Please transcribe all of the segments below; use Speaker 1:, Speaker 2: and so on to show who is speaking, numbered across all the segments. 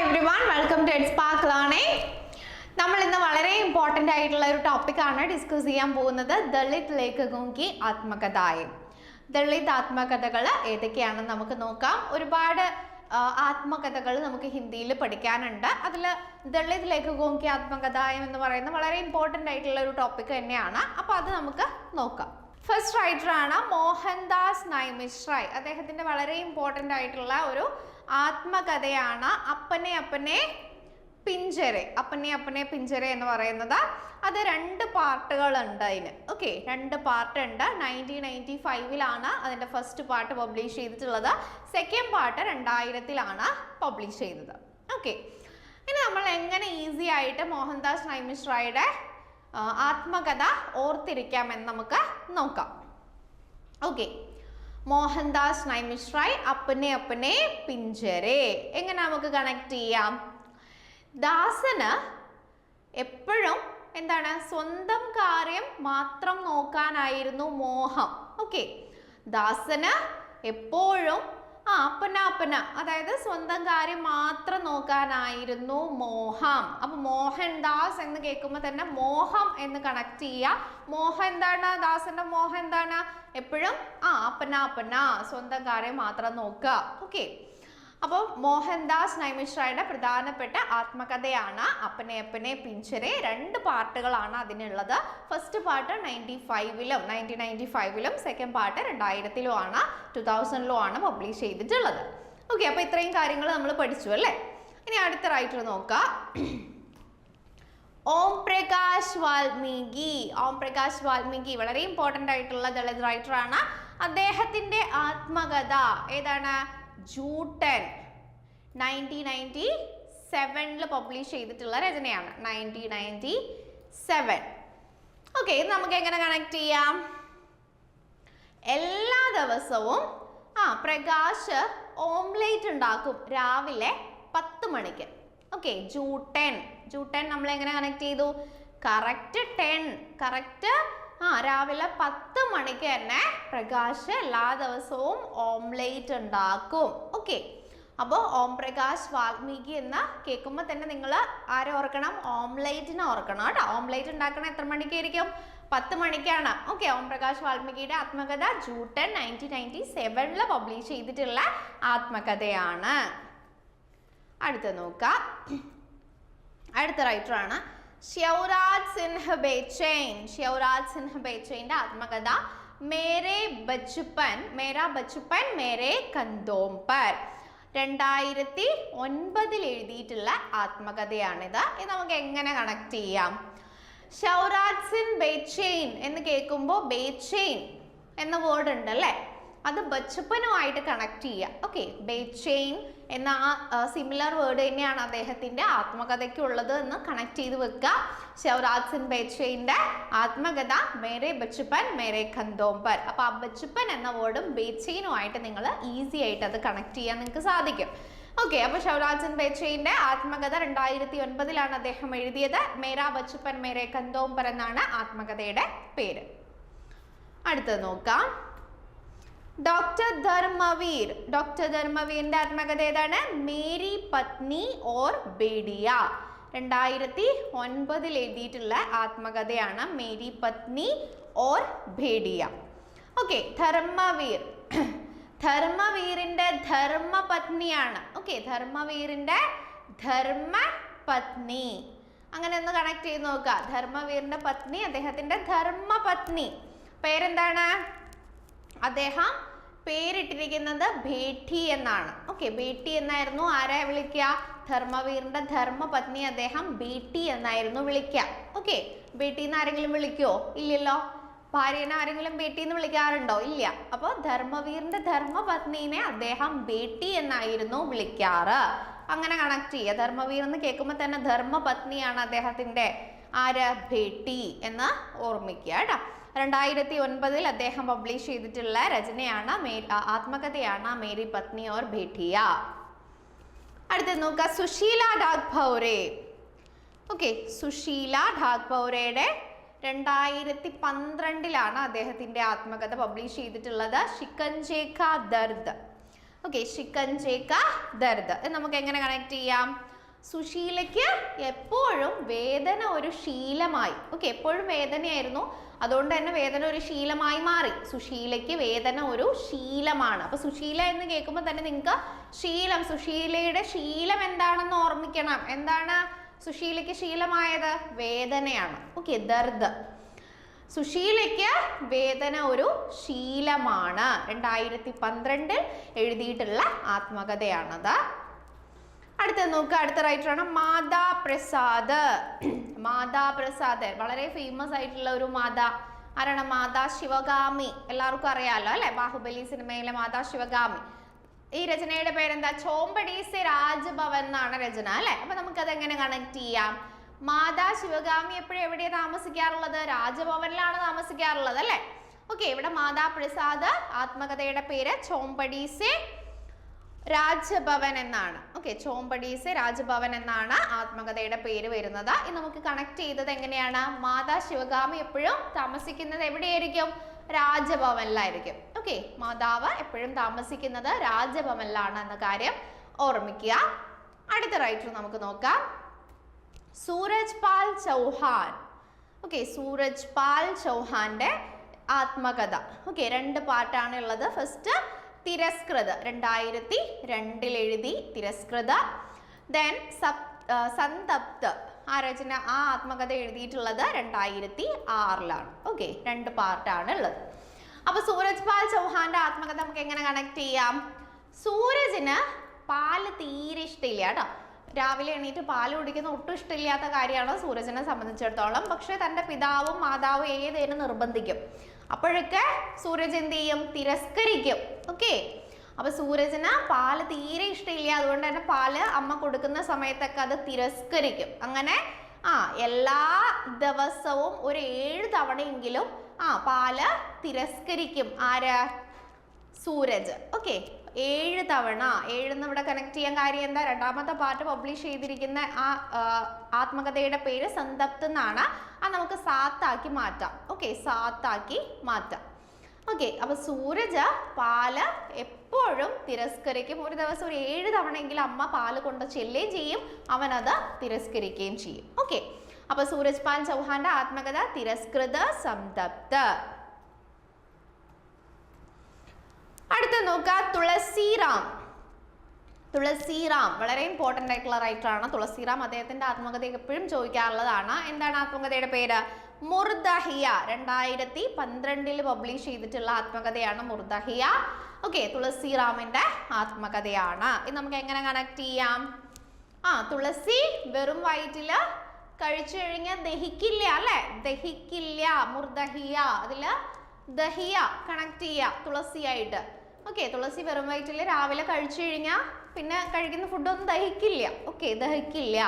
Speaker 1: Everyone welcome to Ed's park learning നമ്മൾ ഇന്ന് വളരെ ഇമ്പോർട്ടന്റ് ആയിട്ടുള്ള ഒരു ടോപ്പിക്കാണ് ഡിസ്കസ് ചെയ്യാൻ പോകുന്നത് ദളിത് ലേഖകോं की ആത്മകഥായം ദളിത് ആത്മകഥകൾ ഏതൊക്കെയാണെന്ന് നമുക്ക് നോക്കാം. ഒരുപാട് ആത്മകഥകൾ നമുക്ക് ഹിന്ദിയിൽ പഠിക്കാനുണ്ട്. അതിൽ ദളിത് ലേഖകോं की ആത്മകഥായം എന്ന് പറയുന്ന വളരെ ഇമ്പോർട്ടന്റ് ആയിട്ടുള്ള ഒരു ടോപ്പിക് തന്നെയാണ്. അപ്പോൾ അത് നമുക്ക് നോക്കാം. ഫസ്റ്റ് റൈറ്ററാണ് മോഹൻദാസ് നൈമിശ്രായ്. അദ്ദേഹത്തിന്റെ വളരെ ഇമ്പോർട്ടന്റ് ആയിട്ടുള്ള ഒരു ആത്മകഥയാണ് അപ്പനെ അപ്പനെ പിഞ്ചരെ. അപ്പനെ അപ്പനെ പിഞ്ചരെ എന്ന് പറയുന്നത് അത് രണ്ട് പാർട്ടുകളുണ്ട് അതിന്. ഓക്കെ രണ്ട് പാർട്ട് ഉണ്ട് നയന്റീൻ നയന്റി ഫൈവിലാണ് അതിന്റെ ഫസ്റ്റ് പാർട്ട് പബ്ലിഷ് ചെയ്തിട്ടുള്ളത്. സെക്കൻഡ് പാർട്ട് രണ്ടായിരത്തിലാണ് പബ്ലിഷ് ചെയ്തത്. ഓക്കെ ഇനി നമ്മൾ എങ്ങനെ ഈസി ആയിട്ട് മോഹൻദാസ് നൈമിശ്രായുടെ ആത്മകഥ ഓർത്തിരിക്കാമെന്ന് നമുക്ക് നോക്കാം. ഓക്കെ മോഹൻദാസ് നൈമിശ്രായ് അപ്പനെ അപ്പനെ പിഞ്ചരെ. എങ്ങനെ നമുക്ക് കണക്ട് ചെയ്യാം? ദാസന് എപ്പോഴും എന്താണ് സ്വന്തം കാര്യം മാത്രം നോക്കാനായിരുന്നു മോഹം. ഓക്കെ ദാസന് എപ്പോഴും ആ അപ്പന അപ്പന. അതായത് സ്വന്തം കാര്യം മാത്രം നോക്കാനായിരുന്നു മോഹം. അപ്പൊ മോഹൻദാസ് എന്ന് കേൾക്കുമ്പോൾ തന്നെ മോഹം എന്ന് കണക്ട് ചെയ്യുക. മോഹം എന്താണ്? ദാസന്റെ മോഹം എന്താണ്? എപ്പോഴും ആ അപ്പന അപ്പന. സ്വന്തം കാര്യം മാത്രം നോക്കുക. ഓക്കെ അപ്പോൾ മോഹൻദാസ് നൈമിശ്രായുടെ പ്രധാനപ്പെട്ട ആത്മകഥയാണ് അപ്പനെ അപ്പനെ പിഞ്ചരെ രണ്ട് പാർട്ടുകളാണ് അതിനുള്ളത്. ഫസ്റ്റ് പാർട്ട് നയന്റി ഫൈവിലും നയന്റീൻ നയന്റി ഫൈവിലും സെക്കൻഡ് പാർട്ട് രണ്ടായിരത്തിലും ആണ് ടു തൗസൻഡിലും ആണ് പബ്ലിഷ് ചെയ്തിട്ടുള്ളത്. ഓക്കെ അപ്പോൾ ഇത്രയും കാര്യങ്ങൾ നമ്മൾ പഠിച്ചു അല്ലേ? ഇനി അടുത്ത റൈറ്റർ നോക്കാം. ഓം പ്രകാശ് വാൽമീകി. ഓം പ്രകാശ് വാൽമീകി വളരെ ഇമ്പോർട്ടന്റ് ആയിട്ടുള്ള ദളിത് റൈറ്റർ ആണ്. അദ്ദേഹത്തിന്റെ ആത്മകഥ ഏതാണ്? ജൂട്ടൻ. നയന്റീൻ നയന്റി സെവനിൽ പബ്ലിഷ് ചെയ്തിട്ടുള്ള രചനയാണ്. നയന്റീൻ നയന്റി സെവൻ ഓക്കെ ഇത് നമുക്ക് എങ്ങനെ കണക്ട് ചെയ്യാം? എല്ലാ ദിവസവും ആ പ്രകാശ് ഓംലേറ്റ് ഉണ്ടാക്കും രാവിലെ പത്ത് മണിക്ക്. ഓക്കെ ജൂട്ടൻ. ജൂട്ടൻ നമ്മൾ എങ്ങനെ കണക്ട് ചെയ്തു? കറക്റ്റ് ടെൻ കറക്റ്റ് ആ രാവിലെ പത്ത് മണിക്ക് തന്നെ പ്രകാശ് എല്ലാ ദിവസവും ഓംലേറ്റ് ഉണ്ടാക്കും. ഓക്കെ അപ്പോൾ ഓം പ്രകാശ് വാൽമീകി എന്ന് കേൾക്കുമ്പോൾ തന്നെ നിങ്ങൾ ആരെ ഓർക്കണം? ഓംലേറ്റിനെ ഓർക്കണം കേട്ടോ. ഓംലേറ്റ് ഉണ്ടാക്കണ എത്ര മണിക്കായിരിക്കും? പത്ത് മണിക്കാണ്. ഓക്കെ ഓം പ്രകാശ് വാൽമീകിയുടെ ആത്മകഥ ജൂട്ടൻ നയന്റീൻ നയന്റി സെവനിൽ പബ്ലിഷ് ചെയ്തിട്ടുള്ള ആത്മകഥയാണ്. അടുത്ത നോക്കാം. അടുത്ത റൈറ്റർ ആണ് ഷ്യൗരാജ് സിൻഹ ബേച്ചൈൻ ഷ്യൗരാജ് സിൻഹ ബേച്ചൈന്റെ ആത്മകഥ മേരെ ബച്ചുപ്പൻ മേരാ ബച്ചുപ്പൻ മേരെ കന്തോംപർ. രണ്ടായിരത്തി ഒൻപതിൽ എഴുതിയിട്ടുള്ള ആത്മകഥയാണിത്. ഇത് നമുക്ക് എങ്ങനെ കണക്ട് ചെയ്യാം? ഷൗരാജ് സിൻ ബേച്ചെയിൻ എന്ന് കേൾക്കുമ്പോൾ ബേച്ചെയിൻ എന്ന വേർഡ് ഉണ്ട് അല്ലേ അത് ബച്ചപ്പനുമായിട്ട് കണക്ട് ചെയ്യുക. ഓക്കെ ബേച്ചെയിൻ എന്ന ആ സിമിലർ വേർഡ് തന്നെയാണ് അദ്ദേഹത്തിന്റെ ആത്മകഥയ്ക്കുള്ളത് എന്ന് കണക്ട് ചെയ്ത് വെക്കുക. ശിവരാജ് സിൻ ബേച്ചെയിന്റെ ആത്മകഥ മേരെ ബച്ചുപ്പൻ മേരെ ഖന്തോംപർ അപ്പോൾ ആ ബച്ചുപ്പൻ എന്ന വേർഡും ബേച്ചെയിനുമായിട്ട് നിങ്ങൾ ഈസി ആയിട്ട് അത് കണക്ട് ചെയ്യാൻ നിങ്ങൾക്ക് സാധിക്കും. ഓക്കെ അപ്പൊ ശിവരാജൻ ബേച്ചയിന്റെ ആത്മകഥ രണ്ടായിരത്തി ഒൻപതിലാണ് അദ്ദേഹം എഴുതിയത്. മേരാ ബച്ചുപ്പൻ മേരെ കന്തോംപർ എന്നാണ് ആത്മകഥയുടെ പേര്. അടുത്തത് നോക്കാം. ഡോക്ടർ ധർമ്മവീർ. ഡോക്ടർ ധർമ്മവീറിന്റെ ആത്മകഥ ഏതാണ്? മേരി പത്നി ഓർ ബേഡിയ. രണ്ടായിരത്തി ഒൻപതിൽ എഴുതിയിട്ടുള്ള ആത്മകഥയാണ് മേരി പത്നി ഓർ ഭേഡിയ ഓക്കെ ധർമ്മവീർ. ധർമ്മവീറിന്റെ ധർമ്മ പത്നിയാണ്. ഓക്കെ ധർമ്മവീറിന്റെ ധർമ്മ പത്നി. അങ്ങനെ ഒന്ന് കണക്ട് ചെയ്ത് നോക്കുക. ധർമ്മവീറിന്റെ പത്നി അദ്ദേഹത്തിന്റെ ധർമ്മ പത്നി. പേരെന്താണ്? അദ്ദേഹം പേരിട്ടിരിക്കുന്നത് ഭേട്ടി എന്നാണ്. ഓക്കെ ബേട്ടി എന്നായിരുന്നു. ആരെ വിളിക്കുക? ധർമ്മവീറിന്റെ ധർമ്മപത്നി അദ്ദേഹം ബേട്ടി എന്നായിരുന്നു വിളിക്കുക. ഓക്കെ ബേട്ടി എന്ന് ആരെങ്കിലും വിളിക്കുവോ? ഇല്ലല്ലോ. ഭാര്യനെ ആരെങ്കിലും ബേട്ടി എന്ന് വിളിക്കാറുണ്ടോ? ഇല്ല. അപ്പോൾ ധർമ്മവീറിന്റെ ധർമ്മപത്നീനെ അദ്ദേഹം ബേട്ടി എന്നായിരുന്നു വിളിക്കാറ്. അങ്ങനെ കണക്ട് ചെയ്യുക. ധർമ്മവീർ എന്ന് കേൾക്കുമ്പോൾ തന്നെ ധർമ്മപത്നിയാണ് അദ്ദേഹത്തിന്റെ ആര് ഭേട്ടി എന്ന് ഓർമ്മിക്കുക കേട്ടോ. രണ്ടായിരത്തി ഒൻപതിൽ അദ്ദേഹം പബ്ലിഷ് ചെയ്തിട്ടുള്ള രചനയാണ് മേ ആത്മകഥയാണ് മേരി പത്നി ഓർ ഭേട്ടിയ. അടുത്ത നോക്കുക. സുശീല ഡാഗ്ഭൗരെ ഓക്കെ സുശീല ഡാഗ്ഭൗരയുടെ രണ്ടായിരത്തി പന്ത്രണ്ടിലാണ് അദ്ദേഹത്തിന്റെ ആത്മകഥ പബ്ലിഷ് ചെയ്തിട്ടുള്ളത്. ഷിക്കൻജേക്ക ദർദ്. ഓക്കെ ഷിക്കഞ്ചേക്ക ദർദ്. നമുക്ക് എങ്ങനെ കണക്ട് ചെയ്യാം? സുശീലയ്ക്ക് എപ്പോഴും വേദന ഒരു ശീലമായി. ഓക്കെ എപ്പോഴും വേദനയായിരുന്നു. അതുകൊണ്ട് തന്നെ വേദന ഒരു ശീലമായി മാറി. സുശീലയ്ക്ക് വേദന ഒരു ശീലമാണ്. അപ്പൊ സുശീല എന്ന് കേൾക്കുമ്പോൾ തന്നെ നിങ്ങൾക്ക് ശീലം സുശീലയുടെ ശീലം എന്താണെന്ന് ഓർമ്മിക്കണം. എന്താണ് സുശീലയ്ക്ക് ശീലമായത്? വേദനയാണ്. ഓക്കെ ദർദ്. സുശീലയ്ക്ക് വേദന ഒരു ശീലമാണ്. രണ്ടായിരത്തി പന്ത്രണ്ടിൽ എഴുതിയിട്ടുള്ള ആത്മകഥയാണത്. അടുത്ത നോക്കുക അടുത്ത റൈറ്ററാണ് മാതാ പ്രസാദ് മാതാ പ്രസാദ് വളരെ ഫേമസ് ആയിട്ടുള്ള ഒരു മാതാ. ആരാണ്? മാതാ ശിവഗാമി. എല്ലാവർക്കും അറിയാലോ അല്ലെ? ബാഹുബലി സിനിമയിലെ മാതാ ശിവഗാമി. ഈ രചനയുടെ പേരെന്താ? ചോമ്പടീസ് രാജ്ഭവൻ എന്നാണ് രചന അല്ലെ? അപ്പൊ നമുക്കത് എങ്ങനെ കണക്ട് ചെയ്യാം? മാതാ ശിവഗാമി എപ്പോഴും എവിടെയാണ് താമസിക്കാറുള്ളത്? രാജഭവനിലാണ് താമസിക്കാറുള്ളത് അല്ലെ? ഓക്കെ ഇവിടെ മാതാ പ്രസാദ് ആത്മകഥയുടെ പേര് ചോമ്പടീസെ രാജഭവൻ എന്നാണ്. ഓക്കെ ചോമ്പടീസ് രാജഭവൻ എന്നാണ് ആത്മകഥയുടെ പേര് വരുന്നത്. ഇത് നമുക്ക് കണക്ട് ചെയ്തത് എങ്ങനെയാണ്? മാതാ ശിവഗാമി എപ്പോഴും താമസിക്കുന്നത് എവിടെയായിരിക്കും? രാജഭവനിലായിരിക്കും. ഓക്കെ മാതാവ് എപ്പോഴും താമസിക്കുന്നത് രാജഭവനിലാണ് എന്ന കാര്യം ഓർമ്മിക്കുക. അടുത്ത റൈറ്റർ നമുക്ക് നോക്കാം. സൂരജ് പാൽ ചൗഹാൻ. ഓക്കെ സൂരജ് പാൽ ചൗഹാന്റെ ആത്മകഥ. ഓക്കെ രണ്ട് പാർട്ടാണ് ഉള്ളത്. ഫസ്റ്റ് തിരസ്കൃത രണ്ടായിരത്തി രണ്ടിൽ എഴുതി തിരസ്കൃത. ദെൻ സപ് സന്തപ്ത്. ആ രചന ആ ആത്മകഥ എഴുതിയിട്ടുള്ളത് രണ്ടായിരത്തി ആറിലാണ്. ഓക്കെ രണ്ട് പാർട്ടാണ് ഉള്ളത്. അപ്പൊ സൂരജ് പാൽ ചൗഹാന്റെ ആത്മകഥ നമുക്ക് എങ്ങനെ കണക്ട് ചെയ്യാം? സൂരജിന് പാൽ തീരെ ഇഷ്ടമില്ല കേട്ടോ. രാവിലെ എണീറ്റ് പാൽ കുടിക്കുന്ന ഒട്ടും ഇഷ്ടമില്ലാത്ത കാര്യമാണ് സൂരജിനെ സംബന്ധിച്ചിടത്തോളം. പക്ഷെ തന്റെ പിതാവും മാതാവും ഏതേനും നിർബന്ധിക്കും. അപ്പോഴൊക്കെ സൂരജ് എന്ത് ചെയ്യും? തിരസ്കരിക്കും. ഓക്കെ അപ്പൊ സൂരജിന് പാൽ തീരെ ഇഷ്ടമില്ല. അതുകൊണ്ട് തന്നെ പാൽ അമ്മ കൊടുക്കുന്ന സമയത്തൊക്കെ അത് തിരസ്കരിക്കും. അങ്ങനെ ആ എല്ലാ ദിവസവും ഒരു ഏഴ് തവണയെങ്കിലും ആ പാൽ തിരസ്കരിക്കും. ആര്? സൂരജ്. ഓക്കെ ഏഴ് തവണ ഏഴെന്ന് ഇവിടെ കണക്ട് ചെയ്യാൻ കാര്യം എന്താ? രണ്ടാമത്തെ പാർട്ട് പബ്ലിഷ് ചെയ്തിരിക്കുന്ന ആ ആ, ആത്മകഥയുടെ പേര് സന്തപ്ത് എന്നാണ്. അത് നമുക്ക് സാത്താക്കി മാറ്റാം. ഓക്കെ സാത്താക്കി മാറ്റാം. ഓക്കെ അപ്പൊ സൂരജ് പാൽ എപ്പോഴും തിരസ്കരിക്കും. ഒരു ദിവസം ഒരു ഏഴ് തവണയെങ്കിലും അമ്മ പാൽ കൊണ്ട് ചെല്ലുകയും ചെയ്യും. അവനത് തിരസ്കരിക്കുകയും ചെയ്യും. ഓക്കെ അപ്പൊ സൂരജ് പാൽ ചൗഹാന്റെ ആത്മകഥ തിരസ്കൃത സംതപ്ത് അടുത്ത നോക്കുക. തുളസിറാം. തുളസിറാം. വളരെ ഇമ്പോർട്ടന്റ് ആയിട്ടുള്ള റൈറ്ററാണ് തുളസിറാം അദ്ദേഹത്തിന്റെ ആത്മകഥ എപ്പോഴും ചോദിക്കാറുള്ളതാണ്. എന്താണ് ആത്മകഥയുടെ പേര്? മുർദഹിയ. രണ്ടായിരത്തി പന്ത്രണ്ടിൽ പബ്ലിഷ് ചെയ്തിട്ടുള്ള ആത്മകഥയാണ് മുർദഹിയ. ഓക്കെ തുളസിറാമിന്റെ ആത്മകഥയാണ്. ഇത് നമുക്ക് എങ്ങനെ കണക്ട് ചെയ്യാം? ആ തുളസി വെറും വയറ്റിൽ കഴിച്ചു കഴിഞ്ഞാൽ ദഹിക്കില്ല അല്ലെ? ദഹിക്കില്ല മുർദഹിയ. അതിൽ ദഹിയ കണക്ട് ചെയ്യുക തുളസിയായിട്ട്. ഓക്കെ തുളസി വെറും വയറ്റിൽ രാവിലെ കഴിച്ചു കഴിഞ്ഞാൽ പിന്നെ കഴിക്കുന്ന ഫുഡൊന്നും ദഹിക്കില്ല. ഓക്കെ ദഹിക്കില്ല.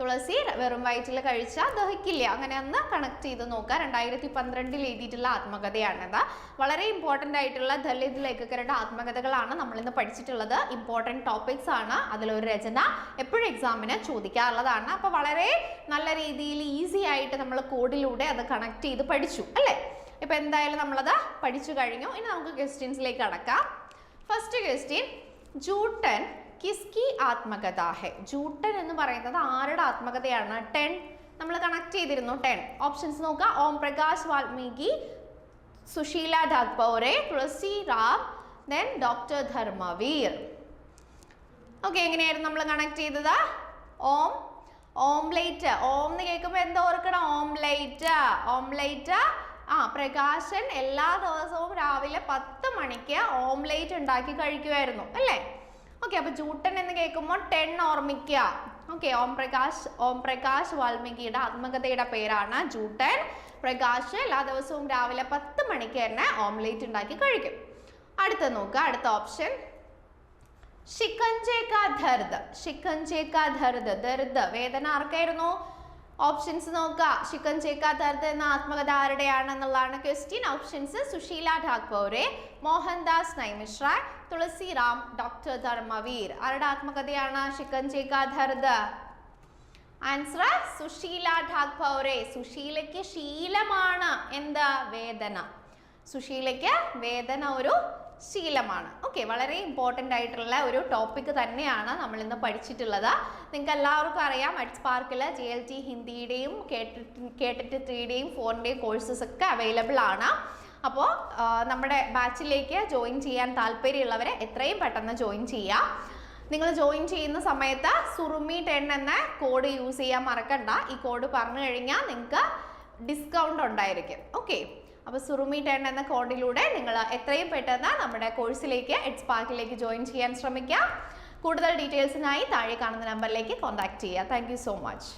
Speaker 1: തുളസി വെറും വയറ്റിൽ കഴിച്ചാൽ ദഹിക്കില്ല. അങ്ങനെ ഒന്ന് കണക്ട് ചെയ്ത് നോക്കുക രണ്ടായിരത്തി പന്ത്രണ്ടിൽ എഴുതിയിട്ടുള്ള ആത്മകഥയാണിത്. വളരെ ഇമ്പോർട്ടന്റ് ആയിട്ടുള്ള ദലിത് ലേഖകരുടെ ആത്മകഥകളാണ് നമ്മളിന്ന് പഠിച്ചിട്ടുള്ളത്. ഇമ്പോർട്ടന്റ് ടോപ്പിക്സ് ആണ്. അതിലൊരു രചന എപ്പോഴും എക്സാമിന് ചോദിക്കാറുള്ളതാണ്. അപ്പോൾ വളരെ നല്ല രീതിയിൽ ഈസി ആയിട്ട് നമ്മൾ കോഡിലൂടെ അത് കണക്ട് ചെയ്ത് പഠിച്ചു അല്ലേ? ഇപ്പൊ എന്തായാലും നമ്മളത് പഠിച്ചു കഴിഞ്ഞു. ഇനി നമുക്ക് ക്വസ്റ്റ്യൻസിലേക്ക് അടക്കാം. ഫസ്റ്റ് ക്വസ്റ്റ്യൻ ജൂട്ടൻ കിസ്കി ആത്മകഥ ജൂട്ടൻ എന്ന് പറയുന്നത് ആരുടെ ആത്മകഥയാണ്? ടെൻ. നമ്മൾ കണക്ട് ചെയ്തിരുന്നു ടെൻ. ഓപ്ഷൻസ് നോക്കാം. Om Prakash Valmiki Sushila Takbhaure Tulsi Ram then doctor Dharmveer. Okay എങ്ങനെയായിരുന്നു നമ്മൾ കണക്ട് ചെയ്തത്? ഓം. ഓംലേറ്റ്. ഓം എന്ന് കേൾക്കുമ്പോൾ എന്താ ഓർക്കണം? ഓംലേറ്റ്. ഓംലേറ്റ് ആ പ്രകാശൻ എല്ലാ ദിവസവും രാവിലെ പത്ത് മണിക്ക് ഓംലേറ്റ് ഉണ്ടാക്കി കഴിക്കുമായിരുന്നു അല്ലേ? ഓക്കെ അപ്പൊ ജൂട്ടൻ എന്ന് കേൾക്കുമ്പോൾ ടെൻ ഓർമ്മിക്കുക. ഓക്കെ ഓം പ്രകാശ് ഓം പ്രകാശ് വാൽമീകിയുടെ ആത്മകഥയുടെ പേരാണ് ജൂട്ടൻ. പ്രകാശ് എല്ലാ ദിവസവും രാവിലെ പത്ത് മണിക്ക് തന്നെ ഓംലേറ്റ് ഉണ്ടാക്കി കഴിക്കും. അടുത്ത നോക്കുക അടുത്ത ഓപ്ഷൻ. ഷിക്കഞ്ചെ കാ ദർദ് ഷിക്കഞ്ചെ കാ ദർദ് ദർദ് വേദന ആർക്കായിരുന്നു? ഓപ്ഷൻസ് നോക്കുക ശിക്കൻ കാ ദർദ് എന്ന ആത്മകഥ ആരുടെയാണെന്നുള്ളതാണ് question options Sushila Takbhaure Mohandas Naimishray Tulsiram doctor Dharmveer. ആരുടെ ആത്മകഥയാണ് ശിക്കൻ കാ ദർദ് ആൻസർ സുശീല ഠാക്പൗരെ സുശീലയ്ക്ക് ശീലമാണ്. എന്താ? വേദന. സുശീലയ്ക്ക് വേദന ഒരു ശീലമാണ്. ഓക്കെ വളരെ ഇമ്പോർട്ടന്റ് ആയിട്ടുള്ള ഒരു ടോപ്പിക് തന്നെയാണ് നമ്മൾ ഇന്ന് പഠിച്ചിട്ടുള്ളത്. നിങ്ങൾക്ക് എല്ലാവർക്കും അറിയാം അറ്റ് പാർക്കിൽ ജെ എൽ ടി ഹിന്ദിയുടെയും കേട്ടിട്ട് കേട്ടിട്ട് ത്രീയുടെയും ഫോറിന്റെയും കോഴ്സസ് ഒക്കെ അവൈലബിൾ ആണ്. അപ്പോൾ നമ്മുടെ ബാച്ചിലേക്ക് ജോയിൻ ചെയ്യാൻ താല്പര്യമുള്ളവരെ എത്രയും പെട്ടെന്ന് ജോയിൻ ചെയ്യാം. നിങ്ങൾ ജോയിൻ ചെയ്യുന്ന സമയത്ത് സുറുമി ടെൻ എന്ന കോഡ് യൂസ് ചെയ്യാൻ മറക്കണ്ട. ഈ കോഡ് പറഞ്ഞു കഴിഞ്ഞാൽ നിങ്ങൾക്ക് ഡിസ്കൗണ്ട് ഉണ്ടായിരിക്കും. ഓക്കെ അപ്പോൾ സുറുമി ടെൻ എന്ന കോഡിലൂടെ നിങ്ങൾ എത്രയും പെട്ടെന്ന് നമ്മുടെ കോഴ്സിലേക്ക് എഡ്സ് പാർക്കിലേക്ക് ജോയിൻ ചെയ്യാൻ ശ്രമിക്കുക കൂടുതൽ ഡീറ്റെയിൽസിനായി താഴെ കാണുന്ന നമ്പറിലേക്ക് കോൺടാക്ട് ചെയ്യുക. Thank so much.